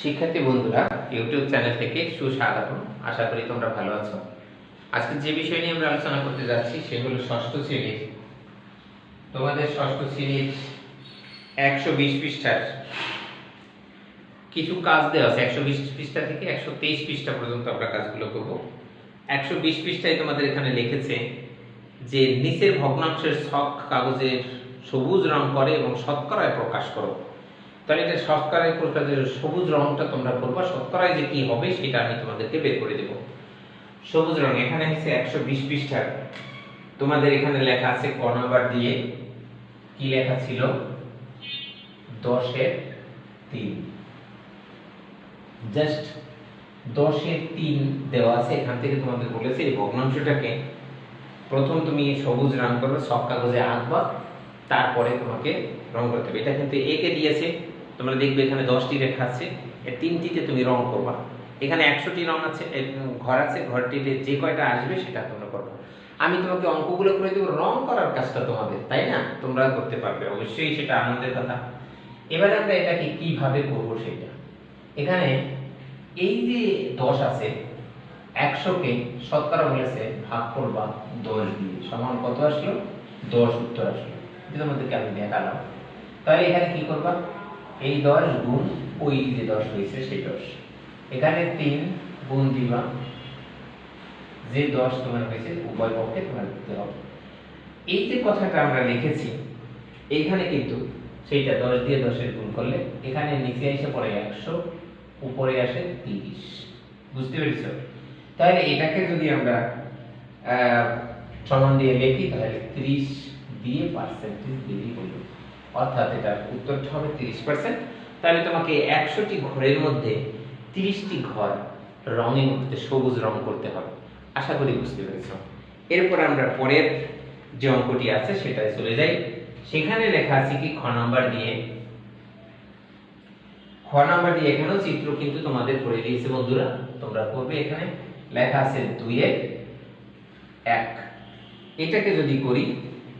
শিক্ষার্থী বন্ধুরা, YouTube channel থেকে সুস্বাগতম। আশা করি তোমরা ভালো আছো। আজকে যে বিষয় নিয়ে আমরা আলোচনা করতে যাচ্ছি, সে হলো ষষ্ঠ শ্রেণির। তোমাদের ষষ্ঠ শ্রেণির একশো বিশ পৃষ্ঠার কিছু কাজ দেওয়া আছে। একশো বিশ পৃষ্ঠা থেকে একশো তেইশ পৃষ্ঠা পর্যন্ত আমরা কাজগুলো করব। একশো বিশ পৃষ্ঠায় তোমাদের এখানে লিখেছে যে, নিচের ভগ্নাংশের ছক কাগজের সবুজ রং করে এবং শতকরায় প্রকাশ করো। তাহলে এটা শতকরায় প্রকাশের সবুজ রংটা তোমরা করবা শতকরায় যে কি হবে সেটা আমি তোমাদেরকে বের করে দেব। সবুজ রং, এখানে হচ্ছে একশো বিশ পৃষ্ঠার তোমাদের এখানে লেখা আছে ক নাম্বার দিয়ে। কি লেখা ছিল? দশের তিন। জাস্ট দশের তিন দেওয়া আছে, এখান থেকে তোমাদের বলেছে এই ভগ্নাংশটাকে। প্রথম তুমি সবুজ রং করবে, সব কাগজে আঁকবা, তারপরে তোমাকে রং করতে হবে। এটা কিন্তু একে দিয়েছে? তোমরা দেখবে এখানে দশটি রেখা আছে। এর তিনটিতে তুমি রং করবা। এখানে একশোটি রং আছে ঘর আছে, ঘরটিতে যে কয়টা আসবে সেটা তোমরা করবা। আমি তোমাকে অঙ্কগুলো করে দেবো, রং করার কাজটা তোমাদের, তাই না? তোমরা করতে পারবে, অবশ্যই সেটা আনন্দের কথা। এবারে আমরা এটাকে কীভাবে করব সেটা। এখানে এই যে দশ আছে, একশোকে শতকরা বলেছে ভাগ করবা দশ দিয়ে। সমান কত আসলো? দশ উত্তর আসলো। মধ্যে আমি দেখালাম, তাহলে এখানে কি করবা? এই দশ গুণ ওই যে দশ হয়েছে সেই দশ। এখানে তিন গুণ দিবা। যে দশ তোমার হয়েছে, উভয় পক্ষে তোমার দিতে হবে। এই যে কথাটা আমরা লিখেছি, এইখানে কিন্তু সেইটা দশ দিয়ে দশের গুণ করলে এখানে নিচে এসে পড়ে একশো, উপরে আসে তিরিশ। বুঝতে পেরেছ? তাহলে এটাকে যদি আমরা সমান দিয়ে লিখি, তাহলে ত্রিশ দিয়ে পার্সেন্টেজ দিলেই হলো অর্থাৎ এটার উত্তরটা হবে তিরিশ পার্সেন্ট তাহলে তোমাকে একশোটি ঘরের মধ্যে তিরিশটি ঘর রঙের মধ্যে সবুজ রং করতে হবে। আশা করি বুঝতে পেরেছ। এরপর আমরা পরের যে অঙ্কটি আছে সেটাই চলে যাই। সেখানে লেখা আছে কি, খ নাম্বার দিয়ে। খ নাম্বার দিয়ে এখানেও চিত্র কিন্তু তোমাদের করে দিয়েছে বন্ধুরা। তোমরা করবে এখানে। লেখা আছে দুইয়ের এক। এটাকে যদি করি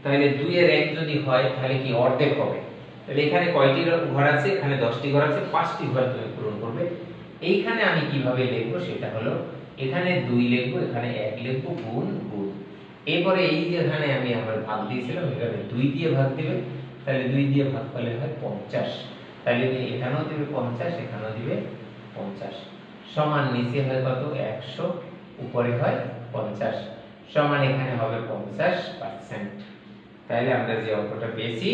তাহলে দুইয়ের এক যদি হয়, তাহলে কি অর্ধেক হবে? তাহলে এখানে কয়টি ঘর আছে? এখানে দশটি ঘর আছে, পাঁচটি ঘর তুমি পূরণ করবে। এইখানে আমি কীভাবে লিখব সেটা হলো, এখানে দুই লিখব, এখানে এক লিখব, গুণ গুণ। এরপরে এই যে এখানে আমি আমার ভাগ দিয়েছিলাম এখানে দুই দিয়ে ভাগ দিবে তাহলে দুই দিয়ে ভাগ করলে হয় পঞ্চাশ। তাহলে এখানেও দিবে পঞ্চাশ, এখানেও দিবে পঞ্চাশ। সমান নিচে হয় কত? একশো, উপরে হয় পঞ্চাশ। সমান এখানে হবে পঞ্চাশ পার্সেন্ট। তাহলে আমরা যে অঙ্কটা পেয়েছি,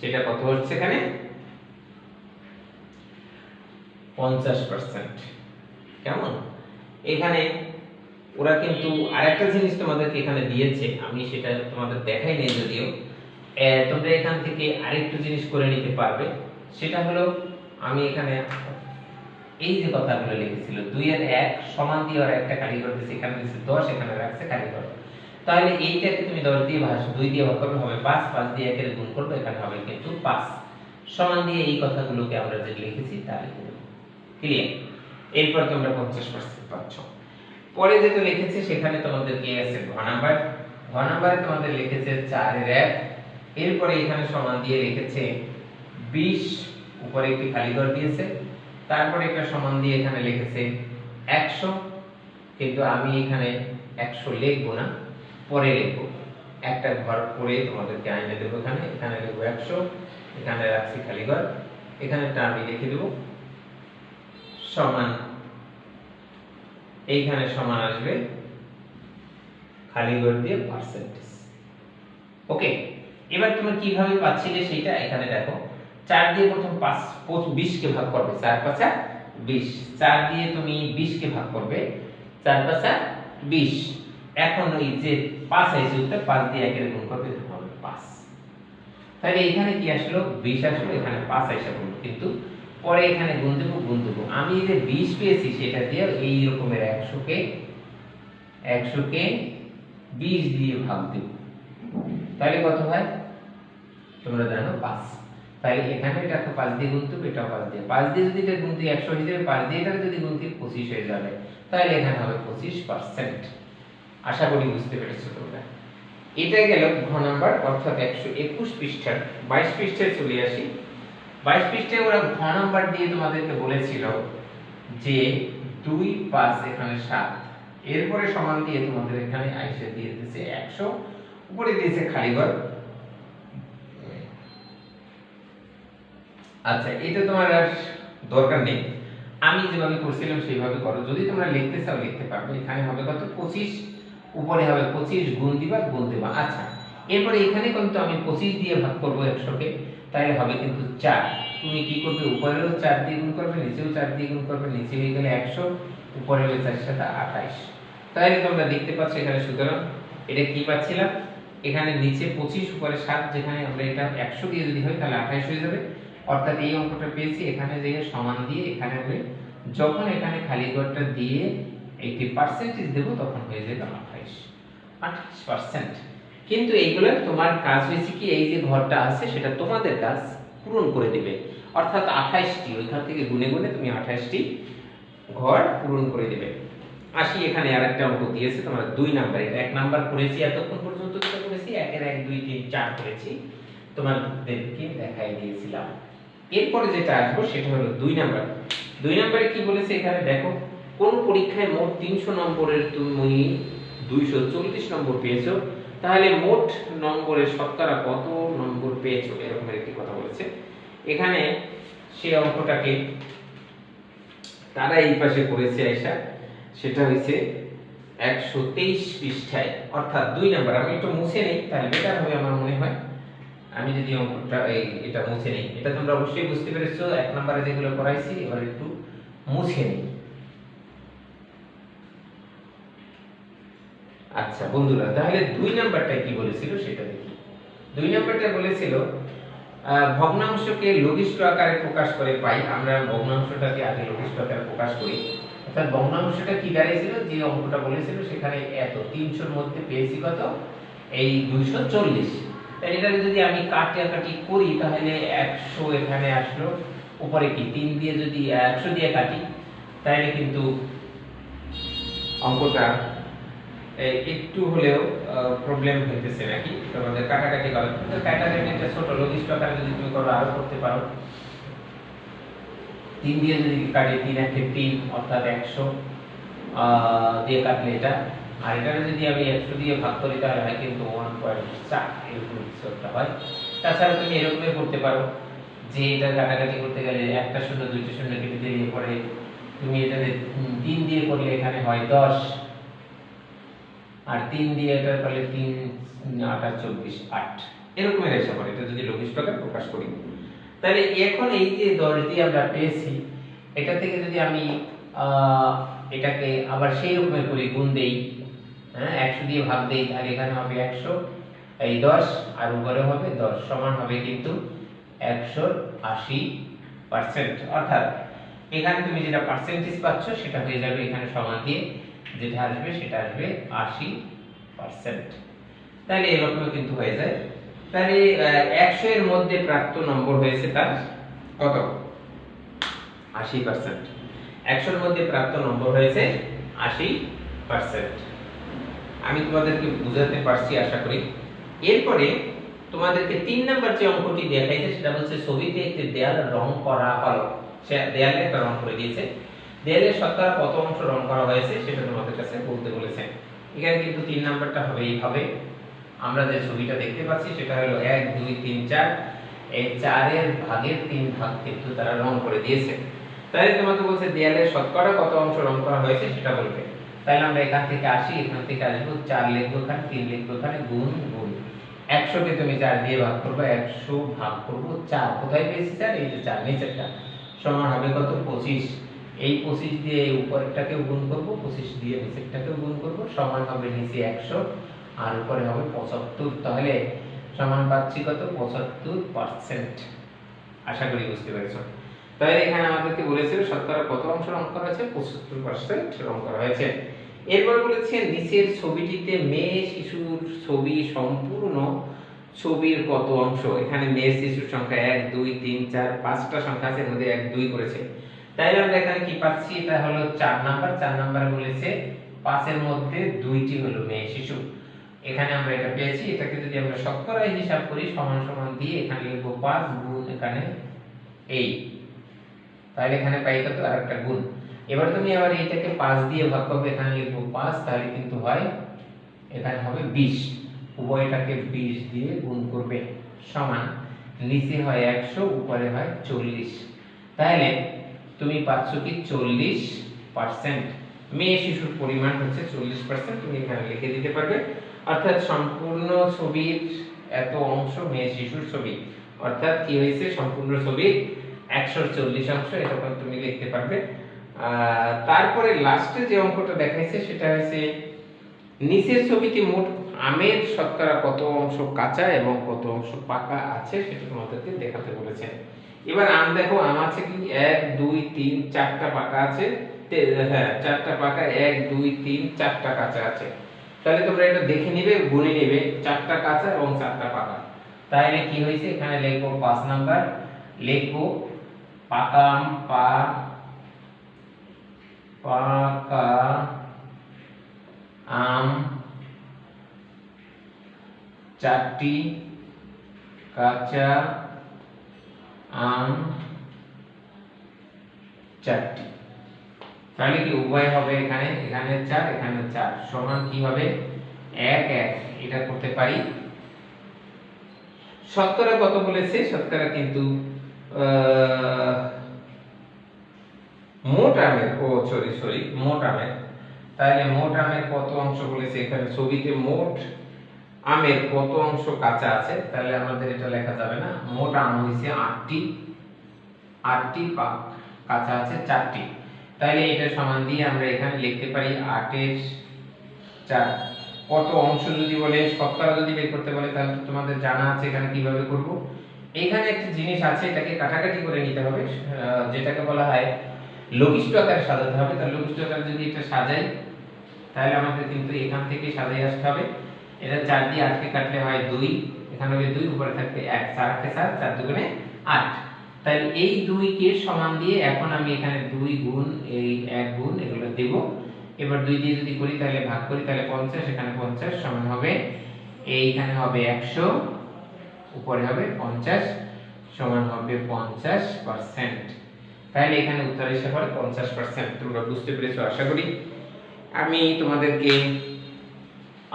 সেটা কত হচ্ছে এখানে? পঞ্চাশ পার্সেন্ট কেমন? এখানে ওরা কিন্তু আরেকটা জিনিস তোমাদেরকে এখানে দিয়েছে, আমি সেটা তোমাদের দেখাই নেই যদিও। তোমরা এখান থেকে আরেকটু জিনিস করে নিতে পারবে। সেটা হলো, আমি এখানে এই যে কথাগুলো লিখেছিল, দুই আর এক সমান দিয়ে আর একটা কারিগর দিয়েছে, এখানে দিয়েছে দশ, এখানে রাখছে কারিগর তাহলে এইটাকে তুমি দশ দিয়ে ভাগ, দুই দিয়ে ভাগ করবে হবে পাঁচ পাঁচ দিয়ে একের গুণ করবে এখানে হবে কিন্তু পাঁচ। সমান দিয়ে এই কথাগুলোকে আমরা যে লিখেছি তা লিখে দেবো ক্লিয়ার এরপর তোমরা পঞ্চাশ পার্সেন্ট পাচ্ছ। পরে যেটা লিখেছে, সেখানে তোমাদের কি আছে ঘ নাম্বার। ঘ নাম্বারে তোমাদের লিখেছে চারের এক। এরপরে এখানে সমান দিয়ে লিখেছে বিশ, উপরে একটি খালি ঘর দিয়েছে। তারপরে একটা সমান দিয়ে এখানে লিখেছে একশো। কিন্তু আমি এখানে একশো লিখব না। পরে লিখব একটা ঘর পরে তোমাদেরকে আইনে দেবো এখানে। এখানে লিখব একশো। এখানে রাখছি খালি ঘর। এখানেটা আমি লিখে দেবো। সমান। এইখানে সমান আসবে খালি ঘর দিয়ে পার্সেন্টেজ ওকে এবার তুমি কীভাবে পাচ্ছিলে সেটা এখানে দেখো। চার দিয়ে প্রথম পাঁচ বিশ কে ভাগ করবে। চার পাঁচা বিশ। চার দিয়ে তুমি বিশ কে ভাগ করবে। চার পাঁচা বিশ। এখন ওই যে পাঁচ আইসে উত্তর, পাঁচ দিয়ে একের গুণ করবে তখন হবে পাঁচ। তাহলে এখানে কি আসলো? বিশ আসলো, এখানে পাঁচ আইসা বলব কিন্তু পরে এখানে গুণ দেবো গুণ দেবো। আমি যে বিশ পেয়েছি, সেটা দিয়ে এই রকমের একশোকে একশোকে বিশ দিয়ে ভাগ দেব। তাহলে কত হয়? তোমরা জানো পাঁচ। তাহলে এখানে এটা তো পাঁচ দিয়ে গুনতে হবে এটাও পাঁচ দিয়ে। পাঁচ দিয়ে যদি এটা গুনতে একশো হয়ে যাবে পাঁচ দিয়ে এটা যদি গুনতে পঁচিশ হয়ে যাবে তাহলে এখানে হবে পঁচিশ পার্সেন্ট আশা করি বুঝতে পেরেছ তোমরা। এটা গেল ঘ নাম্বার, অর্থাৎ একশো একুশ পৃষ্ঠার, বাইশ পৃষ্ঠায় চলে আসি। বাইশ পৃষ্ঠায় ওরা ঘ নাম্বার দিয়ে তোমাদেরকে বলেছিল যে দুই পাঁচ এখানে সাত। এরপরে সমান দিয়ে তোমাদের এখানে আইসে দিয়ে দিয়েছে একশো, উপরে দিয়েছে খালি ঘর। আচ্ছা এটা তোমার আর দরকার নেই। আমি যেভাবে করছিলাম সেইভাবে করো। যদি তোমরা লিখতে চাও, লিখতে পারবে। এখানে হবে কত? পঁচিশ। উপরে হবে পঁচিশ, গুণ দিবা, গুণ দেবা। আচ্ছা এরপরে এখানে কিন্তু আমি পঁচিশ দিয়ে ভাগ করব একশোকে তাই হবে কিন্তু চার। তুমি কি করবে? উপরেও চার দিয়ে গুণ করবে, নিচেও চার দিয়ে গুণ করবে, নিচে হয়ে গেলে একশো, উপরে হলে চার সাথে আঠাইশ। তাহলে তোমরা দেখতে পাচ্ছ এখানে সুতরাং এটা কি পাচ্ছিলাম? এখানে নিচে পঁচিশ, উপরে সাত, যেখানে আমরা এটা একশো দিয়ে যদি হয়, তাহলে আঠাইশ হয়ে যাবে। অর্থাৎ এই অঙ্কটা পেয়েছি, এখানে যে সমান দিয়ে এখানে হবে যখন এখানে খালি ঘরটা দিয়ে একটি পার্সেন্টেজ দেবো, তখন হয়ে যাবে আঠাইশ। আঠাইশ পার্সেন্ট কিন্তু এইগুলো তোমার কাজ হয়েছে কি, এই যে ঘরটা আছে, সেটা তোমাদের কাজ পূরণ করে দিবে। অর্থাৎ আঠাইশটি, ওইখান থেকে গুনে গুনে তুমি আঠাইশটি ঘর পূরণ করে দিবে। আসি, এখানে আরেকটা অঙ্ক দিয়েছে, তোমরা দুই নাম্বার। এটা এক নাম্বার করেছি, এতক্ষণ পর্যন্ত যেটা করেছি, একের এক, দুই, তিন, চার করেছি। তোমাদেরকে দেখাই দিয়েছিলাম। এরপরে যেটা আসব, সেটা হলো দুই নাম্বার। দুই নাম্বারে কি বলেছে এখানে? দেখো কোন পরীক্ষায় মোট তিনশো নম্বরের তুমি দুইশো চল্লিশ নম্বর পেয়েছ? তাহলে মোট নম্বরের শতকরা কত নম্বর পেয়েছ? এরকম একটি কথা বলেছে। এখানে সে অঙ্কটাকে তারা এই পাশে করেছে আইসা সেটা হয়েছে একশো তেইশ পৃষ্ঠায়। অর্থাৎ দুই নাম্বার। আমি একটু মুছে নেই, তাহলে বেটার হবে আমার মনে হয়। আমি যদি অঙ্কটা এটা মুছে নেই। এটা তোমরা অবশ্যই বুঝতে পেরেছ। এক নম্বরে যেগুলো করাইছি, এবার একটু মুছে নেই। আচ্ছা বন্ধুরা, তাহলে দুই নাম্বারটা কি বলেছিল সেটা দেখি। দুই নাম্বারটা বলেছিল ভগ্নাংশকে লঘিষ্ঠ আকারে প্রকাশ করে পাই। আমরা ভগ্নাংশটাকে আগে লঘিষ্ঠ আকারে প্রকাশ করি। অর্থাৎ ভগ্নাংশটা কি দাঁড়িয়েছিল? যে অঙ্কটা বলেছিল, সেখানে এত তিনশোর মধ্যে পেয়েছি কত? এই দুইশো চল্লিশ। এটাকে যদি আমি কাটাকাটি করি, তাহলে একশো এখানে আসলো। উপরে কি? তিন দিয়ে যদি, একশো দিয়ে কাটি, তাহলে কিন্তু অঙ্কটা একটু হলেও প্রবলেম হইতেছে নাকি? তোমাদের কাটাকাটি করা কিন্তু কাটাকাটিটা ছোট লঘিষ্ঠ আকারে যদি তুমি করো, আরও করতে পারো। তিন দিয়ে যদি কাটি, তিন একে তিন, অর্থাৎ একশো দিয়ে কাটলে এটা। আর এটা যদি আমি একশো দিয়ে ভাগ করি, তাহলে হয় কিন্তু ওয়ান পয়েন্ট চার, এরকম কিছু একটা হয়। তাছাড়া তুমি এরকমই করতে পারো। যে এটা কাটাকাটি করতে গেলে একটা শূন্য, দুইটা শূন্য কেটে দিয়ে পরে তুমি এটাতে তিন দিয়ে করলে এখানে হয় দশ। আর তিন দিয়ে এটা করলে তিন, আটা চব্বিশ, আট। এরকম হিসাব করে এটা যদি লঘিষ্ঠ আকারে প্রকাশ করি। তাহলে এখন এই যে দশ দিয়ে আমরা পেয়েছি, এটা থেকে যদি আমি এটাকে আবার সেই রকমের করি গুণ দেই হ্যাঁ একশো দিয়ে ভাগ দেই, তাহলে এখানে হবে একশো, এই দশ, আর উপরে হবে দশ, সমান হবে কিন্তু একশো আশি পার্সেন্ট। অর্থাৎ এখানে তুমি যেটা পার্সেন্টেজ পাচ্ছ, সেটা হয়ে যাবে এখানে সমান দিয়ে যেটা আসবে সেটা আসবে আশি পার্সেন্ট তাহলে এরকম কিন্তু হয়ে যায়। তাহলে একশো এর মধ্যে প্রাপ্ত নম্বর হয়েছে তার কত? আশি পার্সেন্ট একশোর মধ্যে প্রাপ্ত নম্বর হয়েছে আশি পার্সেন্ট আমি তোমাদেরকে বুঝাতে পারছি, আশা করি। এরপরে তোমাদেরকে তিন নাম্বার যে অঙ্কটি দেখাইছে, সেটা হচ্ছে ছবিতে একটি দেয়াল রং করা হলো। সে দেয়ালে একটা রং করে দিয়েছে। দেয়ালের শতকরা কত অংশ রং করা হয়েছে সেটা তোমাদের কাছে বলতে বলেছে এখানে কিন্তু তিন নাম্বারটা হবে। এইভাবে আমরা যে ছবিটা দেখতে পাচ্ছি সেটা হলো এক, দুই, তিন, চার। এই চারের ভাগের তিন ভাগ কিন্তু তারা রং করে দিয়েছে। তাহলে তোমাকে বলছে দেয়ালের শতকরা কত অংশ রং করা হয়েছে সেটা বলবে। তাহলে আমরা এখান থেকে আসি, এখান থেকে আসব। চার লিখব এখানে, তিন লিখব এখানে, গুণ গুণ। একশোকে তুমি চার দিয়ে ভাগ করবে, একশো ভাগ করব। চার কোথায় পেয়েছি চার এই যে চার নিচেরটা। সমান হবে কত? পঁচিশ। এই পঁচিশ দিয়ে এই উপরেরটাকেও গুণ করব, পঁচিশ দিয়ে নিচেরটাকেও গুণ করব, সমান হবে নিচে একশো, আর উপরে হবে পঁচাত্তর। তাহলে সমান পাচ্ছি কত? পঁচাত্তর পার্সেন্ট আশা করি বুঝতে পেরেছ। তাহলে এখানে আমাদেরকে বলেছিল, শতকরা কত অংশ রং করা হয়েছে পঁচাত্তর পার্সেন্ট রং করা হয়েছে এরপর বলেছে, নিচের ছবিটিতে মেয়ে শিশুর ছবি সম্পূর্ণ ছবির কত অংশ? এখানে মেয়ে শিশুর সংখ্যা এক, দুই, তিন, চার, পাঁচটা সংখ্যা আছে, এর মধ্যে এক, দুই করেছে। তাইলে আমরা এখানে কি পাচ্ছি? এটা হলো চার নাম্বার। চার নাম্বারে বলেছে, পাঁচের মধ্যে দুইটি হলো মেয়ে শিশু। এখানে আমরা এটা পেয়েছি। এটাকে যদি আমরা শতকরা হিসাব করি, সমান সমান দিয়ে এখানে লিখব পাঁচ গুণ এখানে এই। তাহলে এখানে পাই কত? আর একটা গুণ। এবার তুমি আবার এইটাকে পাঁচ দিয়ে ভাগ করবে, এখানে লিখব পাঁচ, তাহলে কিন্তু হয় এখানে হবে বিশ। উভয়টাকে বিশ দিয়ে গুণ করবে সমান। নিচে হয় একশো, উপরে হয় চল্লিশ। তাহলে তুমি পাচ্ছ কি চল্লিশ পার্সেন্ট মেয়ে শিশুর পরিমাণ হচ্ছে চল্লিশ পার্সেন্ট তুমি এখানে লিখে দিতে পারবে। অর্থাৎ সম্পূর্ণ ছবির এত অংশ মেয়ে শিশুর ছবি। অর্থাৎ কি হয়েছে? সম্পূর্ণ ছবির একশো চল্লিশ অংশ এরকম তুমি লিখতে পারবে। তারপরে লাস্টে যে অঙ্কটা দেখাইছে, সেটা হচ্ছে নিচের ছবিতে মোট আমের শতকরা কত অংশ কাঁচা এবং কত অংশ পাকা আছে, সেটা তোমাদেরকে দেখাতে বলেছেন এবার আম দেখো, আম আছে কি? এক, দুই, তিন, চারটা পাকা আছে। হ্যাঁ চারটা পাকা, এক, দুই, তিন, চারটা কাঁচা আছে। তাহলে তোমরা এটা দেখে নিবে, গুনে নিবে, চারটা কাঁচা এবং চারটা পাকা। তাহলে কি হয়েছে? এখানে লিখব পাঁচ নাম্বার। লিখব, পাকা আম পা, পাকা আম, চারটি কাঁচা আম চারটি। তাহলে কি উভয় হবে এখানে এখানে চার এখানে চার। সমান কি হবে? এক এক। এটা করতে পারি। শতকরা কত বলেছে? শতকরা কিন্তু মোট আমের, ও সরি সরি মোট আমের। তাহলে মোট আমের কত অংশ বলেছে? এখানে ছবিতে মোট আমের কত অংশ কাঁচা আছে, তাহলে আমাদের এটা লেখা যাবে না। মোট আম হয়েছে আটটি। আটটি কাঁচা আছে, চারটি। তাহলে এটা সমান দিয়ে আমরা এখানে লিখতে পারি আটের চার। কত অংশ যদি বলে শতকরা যদি বের করতে বলে, তাহলে তো তোমাদের জানা আছে এখানে কীভাবে করব। এখানে একটা জিনিস আছে, এটাকে কাটাকাটি করে নিতে হবে যেটাকে বলা হয় লঘিষ্ঠ আকারে সাজাতে হবে। তাহলে লঘিষ্ঠ আকারে যদি এটা সাজাই, তাহলে আমাদের কিন্তু এখান থেকে সাজাই আসতে হবে। এটা চার দিয়ে আটকে কাটলে হয় দুই। এখানে হবে দুই, উপরে থাকবে এক। চার আটকে চার চার দুগুণে আট। তাহলে এই দুইকে সমান দিয়ে এখন আমি এখানে দুই গুণ এই এক গুণ এগুলো দেব। এবার দুই দিয়ে যদি করি, তাহলে ভাগ করি, তাহলে পঞ্চাশ, এখানে পঞ্চাশ সমান হবে এইখানে হবে একশো, উপরে হবে পঞ্চাশ সমান হবে পঞ্চাশ পার্সেন্ট। তাহলে এখানে উত্তর পড়ে পঞ্চাশ পার্সেন্ট। তোমরা বুঝতে পেরেছ, আশা করি। আমি তোমাদেরকে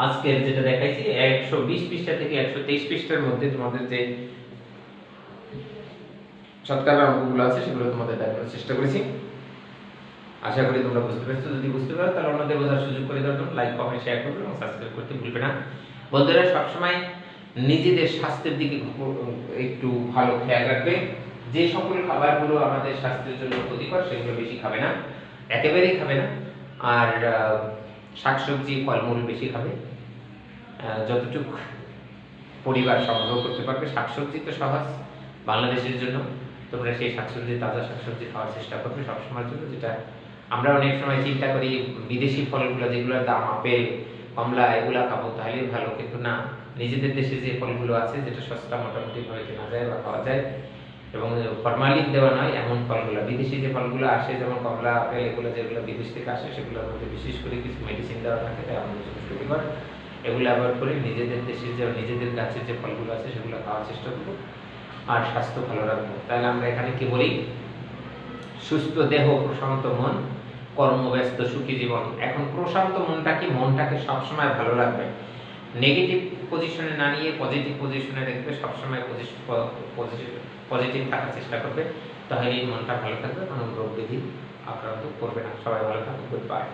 আজকের যেটা দেখাইছি, একশো বিশ পৃষ্ঠা থেকে একশো তেইশ পৃষ্ঠার মধ্যে তোমাদের যে শতকরা অঙ্কগুলো আছে, সেগুলো তোমাদের দেখানোর চেষ্টা করেছি। আশা করি তোমরা বুঝতে পেরেছ। যদি বুঝতে পারো, তাহলে অন্যদের বোঝার সুযোগ করে জন্য লাইক কমেন্ট শেয়ার করবে এবং সাবস্ক্রাইব করতে ভুলবে না। বন্ধুরা, সবসময় নিজেদের স্বাস্থ্যের দিকে একটু ভালো খেয়াল রাখবে। যে সকল খাবারগুলো আমাদের স্বাস্থ্যের জন্য ক্ষতিকর, সেগুলো বেশি খাবে না। একেবারেই খাবে না। আর শাকসবজি, ফলমূল বেশি খাবে। যতটুক পরিবার সংগ্রহ করতে পারবে, শাকসবজি তো সহজ বাংলাদেশের জন্য। তোমরা সেই শাকসবজি, তাজা শাকসবজি খাওয়ার চেষ্টা করবে সবসময়ের জন্য, যেটা আমরা অনেক সময় চিন্তা করি, বিদেশি ফলগুলো যেগুলোর দাম আপেল, কমলা, এগুলা খাব তাহলে ভালো, কিন্তু না, নিজেদের দেশে যে ফলগুলো আছে, যেটা সস্তা মোটামুটি ভাবে কেনা যায় বা খাওয়া যায়, এবং ফরমালিন দেওয়া নয়, এমন ফলগুলো, বিদেশি যে ফলগুলো আসে, যেমন কমলা, আপেল, এগুলো যেগুলো বিদেশ থেকে আসে, সেগুলোর মধ্যে বিশেষ করে কিছু মেডিসিন দেওয়া থাকে, তাই আমাদের জন্য ক্ষতিকর এগুলো অ্যাভয়েড করে। নিজেদের দেশে যে, নিজেদের গাছের যে ফলগুলো আছে, সেগুলো খাওয়ার চেষ্টা করব আর স্বাস্থ্য ভালো রাখব। তাহলে আমরা এখানে কি বলি? সুস্থ দেহ, প্রশান্ত মন, কর্মব্যস্ত, সুখী জীবন। এখন প্রশান্ত মনটা কি? মনটাকে সবসময় ভালো রাখবে। নেগেটিভ পজিশনে না নিয়ে পজিটিভ পজিশনে দেখবে সবসময় পজিটিভ থাকার চেষ্টা করবে। তাহলে এই মনটা ভালো থাকবে কোনো রোগ ব্যাধি আক্রান্ত করবে না। সবাই ভালো থাকবে গুড বাই